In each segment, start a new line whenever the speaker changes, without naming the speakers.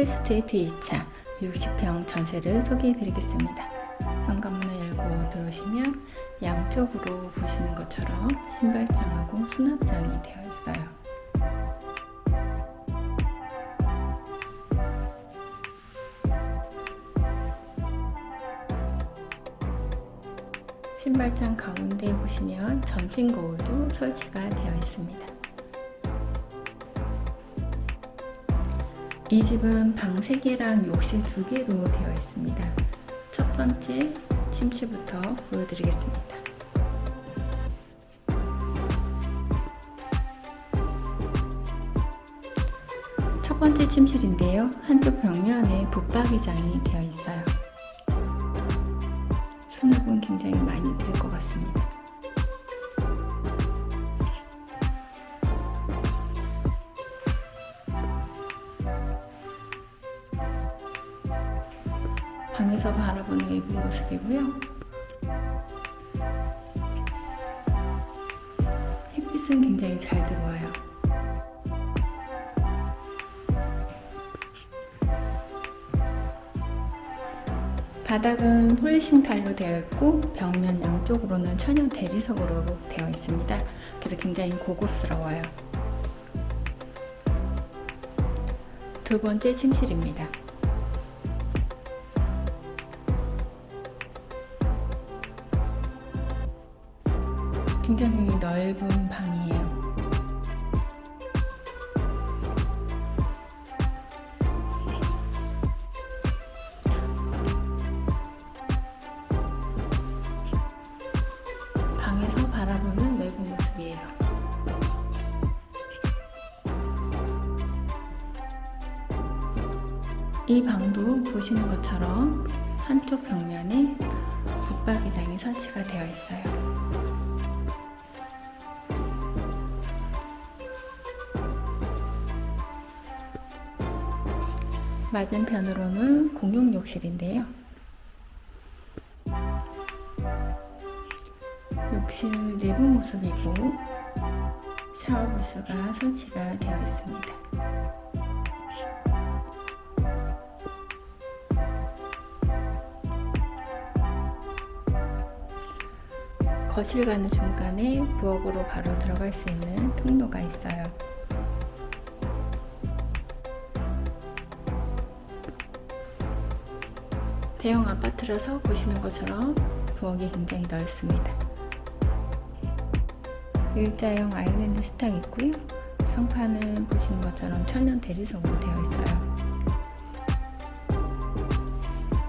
힐스테이트 2차 60평 전세를 소개해 드리겠습니다. 현관문을 열고 들어오시면 양쪽으로 보시는 것처럼 신발장하고 수납장이 되어 있어요. 신발장 가운데 보시면 전신 거울도 설치가 되어 있습니다. 이 집은 방 3개랑 욕실 2개로 되어 있습니다. 첫 번째 침실부터 보여드리겠습니다. 첫 번째 침실인데요. 한쪽 벽면에 붙박이장이 되어 있어요. 수납은 굉장히 많이 될 것 같습니다. 방에서 바라보는 외부 모습이고요. 햇빛은 굉장히 잘 들어와요. 바닥은 폴리싱 타일로 되어 있고 벽면 양쪽으로는 천연 대리석으로 되어 있습니다. 그래서 굉장히 고급스러워요. 두 번째 침실입니다. 굉장히 넓은 방이에요. 방에서 바라보는 외부 모습이에요. 이 방도 보시는 것처럼 한쪽 벽면에 붙박이장이 설치가 되어 있어요. 맞은편으로는 공용 욕실인데요. 욕실 내부 모습이고 샤워 부스가 설치가 되어 있습니다. 거실 가는 중간에 부엌으로 바로 들어갈 수 있는 통로가 있어요. 대형 아파트라서 보시는 것처럼 부엌이 굉장히 넓습니다. 일자형 아일랜드 식탁 있고요. 상판은 보시는 것처럼 천연 대리석으로 되어 있어요.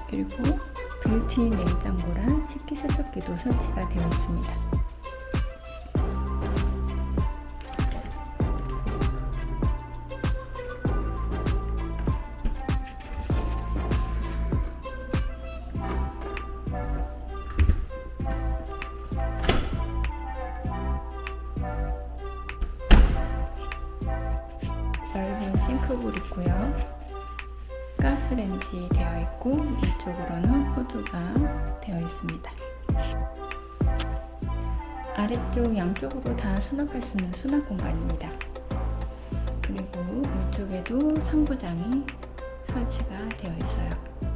그리고 빌트인 냉장고랑 식기세척기도 설치가 되어 있습니다. 넓은 싱크볼 있고요. 가스레인지 되어 있고 이쪽으로는 호두가 되어 있습니다. 아래쪽 양쪽으로 다 수납할 수 있는 수납 공간입니다. 그리고 위쪽에도 상부장이 설치가 되어 있어요.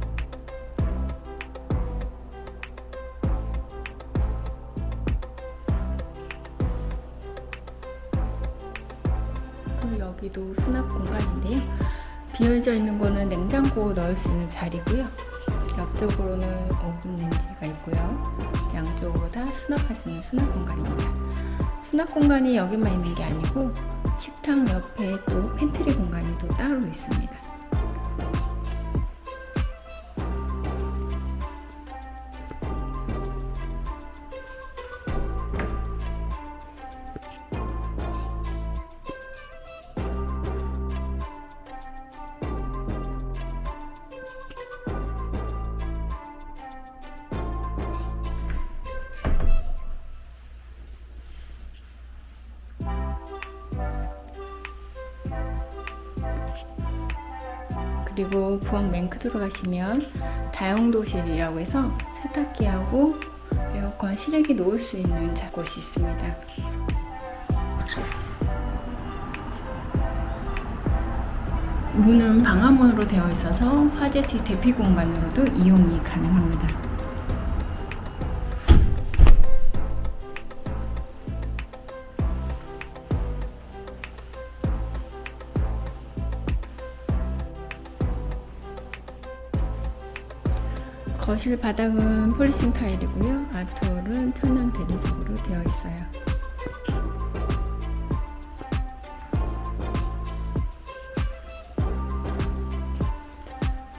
여기도 수납 공간인데요. 비어져 있는 거는 냉장고 넣을 수 있는 자리고요. 옆쪽으로는 오븐 렌지가 있고요. 양쪽으로 다 수납할 수 있는 수납 공간입니다. 수납 공간이 여기만 있는 게 아니고 식탁 옆에 또 팬트리 공간이 또 따로 있습니다. 그리고 부엌 맨크 들어가시면 다용도실이라고 해서 세탁기하고 에어컨 실외기 놓을 수 있는 자- 곳이 있습니다. 문은 방화문으로 되어 있어서 화재시 대피 공간으로도 이용이 가능합니다. 거실 바닥은 폴리싱 타일이고요. 아트홀은 천연 대리석으로 되어 있어요.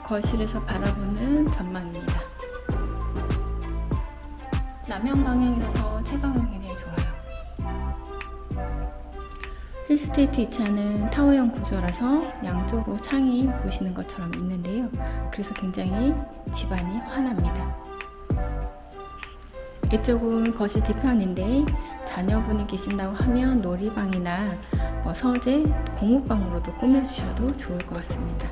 거실에서 바라보는 전망입니다. 남향 방향이라서 채광은 힐스테이트 2차는 타워형 구조라서 양쪽으로 창이 보시는 것처럼 있는데요. 그래서 굉장히 집안이 환합니다. 이쪽은 거실 뒤편인데 자녀분이 계신다고 하면 놀이방이나 뭐 서재, 공부방으로도 꾸며주셔도 좋을 것 같습니다.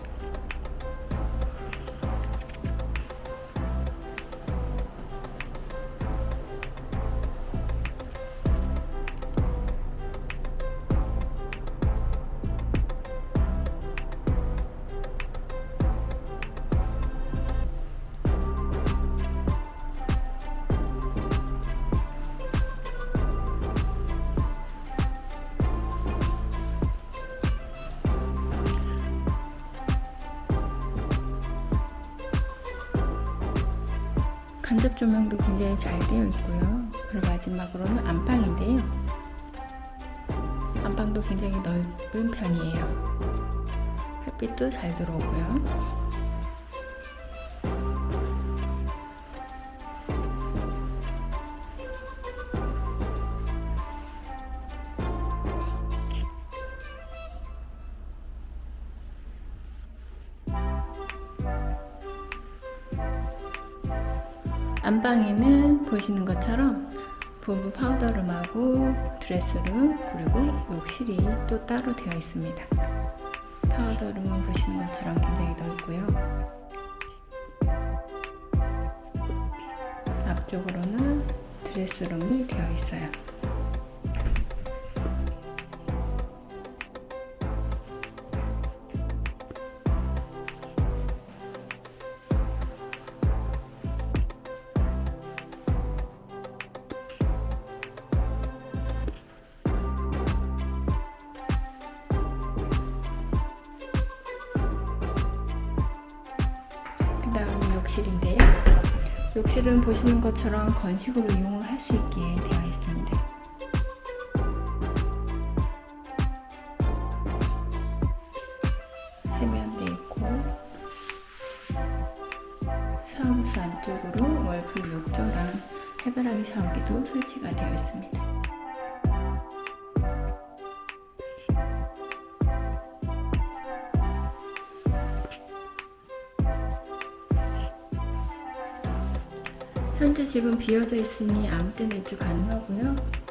간접 조명도 굉장히 잘 되어 있고요. 그리고 마지막으로는 안방인데요. 안방도 굉장히 넓은 편이에요. 햇빛도 잘 들어오고요. 안방에는 보시는 것처럼 부부 파우더룸하고 드레스룸 그리고 욕실이 또 따로 되어 있습니다. 파우더룸은 보시는 것처럼 굉장히 넓고요. 앞쪽으로는 드레스룸이 되어 있어요. 욕실은 보시는 것처럼 건식으로 이용을 할 수 있게 되어 있습니다. 세면대 있고 샤워부스 안쪽으로 월풀 욕조랑 해바라기 샤워기도 설치가 되어 있습니다. 현재 집은 비어져 있으니 아무 때나 입주 가능하고요.